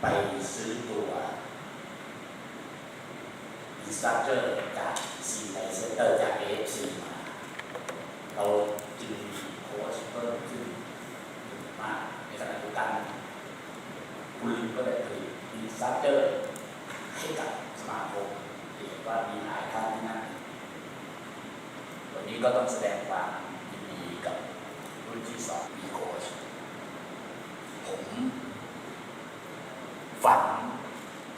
ไปซื้อตัวอินสตาเจอร์จากซีไลเซนเตอร์จากเอฟซีมา เราจึงมีโค้ชเพิ่มขึ้นมากในขณะเดียวกันคุณลิมก็ได้ผลิตอินสตาเจอร์ให้กับสมาคมเห็นว่ามีหลายท่านที่นั่นวันนี้ก็ต้องแสดงความยินดีกับรุ่นที่สองมีโค้ชผม ฝัน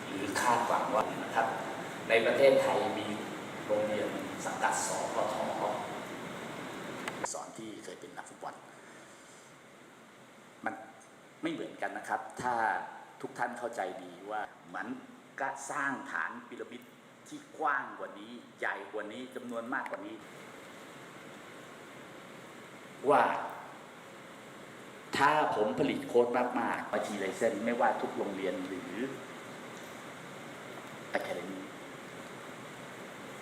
หรือคาดหวังว่านะครับ ในประเทศไทยมีโรงเรียนสังกัดสพทสอนที่เคยเป็นนักฟุตบอลมันไม่เหมือนกันนะครับ ถ้าทุกท่านเข้าใจดีว่ามันก็สร้างฐานพีระมิดที่กว้างกว่านี้ ใหญ่กว่านี้จำนวนมากกว่านี้ ว่า ถ้าผมผลิตโค้ดมากๆมาทีไลเซนไม่ว่าทุกโรงเรียนหรือ Academy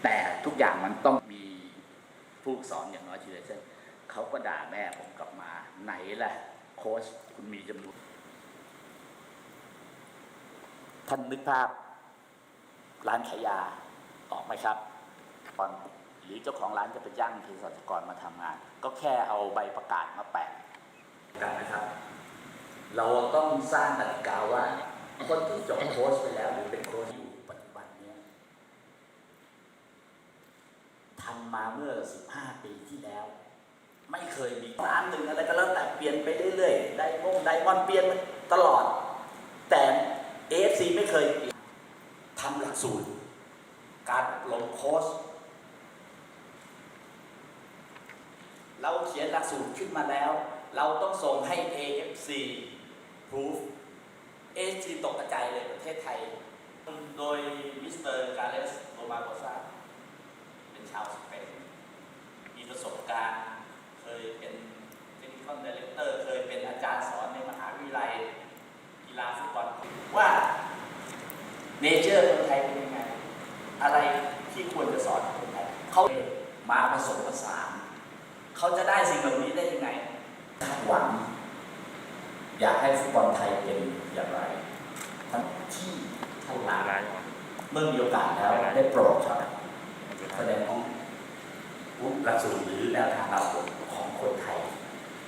แต่ทุกอย่างมันต้องมีผู้สอนอย่างน้อยทีไลเซนเขาก็ด่าแม่ผมกลับมา ไหนล่ะ โค้ชคุณมีจำนวนท่านนึกภาพ ร้านขายยาออกไหมครับตอนหรือเจ้าของร้านจะไปจ้างเภสัชกรมาทำงาน ก็แค่เอาใบประกาศมาแปะ กันนะครับ เราต้องสร้างกติกาว่า คนที่จบโค้ชไปแล้วหรือเป็นโค้ชที่อยู่ปัจจุบันเนี้ทำมาเมื่อ 15 ปีที่แล้ว ไม่เคยมีน้ำหนึ่งอะไรก็แล้วแต่เปลี่ยนไปเรื่อยๆ ได้มงได้วันเปลี่ยนมาตลอด แต่ AFC ไม่เคยเปลี่ยนทำหลักสูตร การอบรมโค้ช เราเขียนหลักสูตรขึ้นมาแล้ว เราต้องส่งให้ AFC proof AFC ตกกระจายเลยประเทศไทย โดยมิสเตอร์กาเลสโรมาโกซาเป็นชาวสเปนมีประสบการณ์เคยเป็นเทคนิคอลดีเลกเตอร์ เคยเป็นอาจารย์สอนในมหาวิทยาลัยกีฬาฟุตบอลว่าเนเจอร์คนไทยเป็นยังไง อะไรที่ควรจะสอนคนไทยเขามาผสมผสาน เขาจะได้สิ่งเหล่านี้ได้ยังไงคาดหวัง อยากให้ฟุตบอลไทยเป็นอย่างไรทั้งที่ท่านลาเมื่อมีโอกาสแล้วได้โปรดครับแสดงของวุฒิหลักสูตรหรือแนวทางเราของคนไทย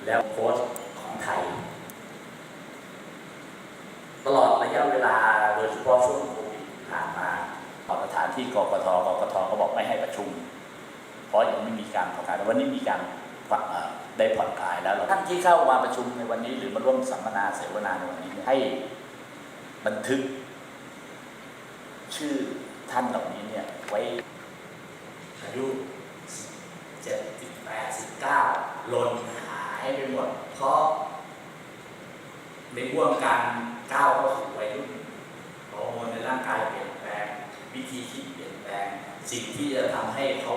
แล้วโค้ชของไทย ตลอดระยะเวลาโดยเฉพาะช่วงโควิดที่ผ่านมาขอสถานที่กกทกกทก็บอกไม่ให้ประชุม เพราะยังไม่มีการผ่อนคลายแต่วันนี้มีการผ่อนเอ่อ ได้ผ่อนคลายแล้วท่านที่เข้ามาประชุมในวันนี้ หรือมาร่วมสัมมนาเสวนาในวันนี้ให้บันทึก ชื่อท่านเหล่านี้เนี่ยไว้อายุเจ็ดสิบแปดสิบเก้าลนหายไปหมด เพราะในห่วงการก้าวเข้าสู่วัยรุ่นฮอร์โมนในร่างกายเปลี่ยนแปลง วิธีคิดเปลี่ยนแปลง สิ่งที่จะทำให้เขา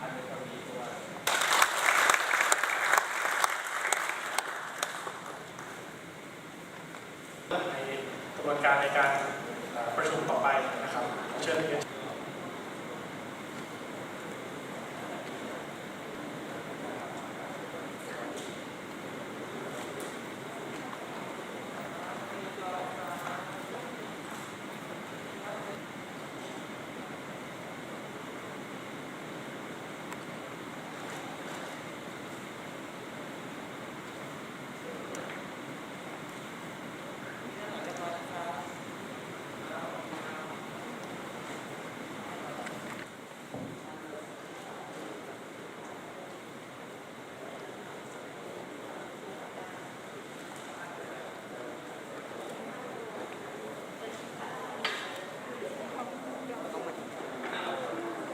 ท่มีในกระบวนการในการประชุมต่อไปนะครับเชิญ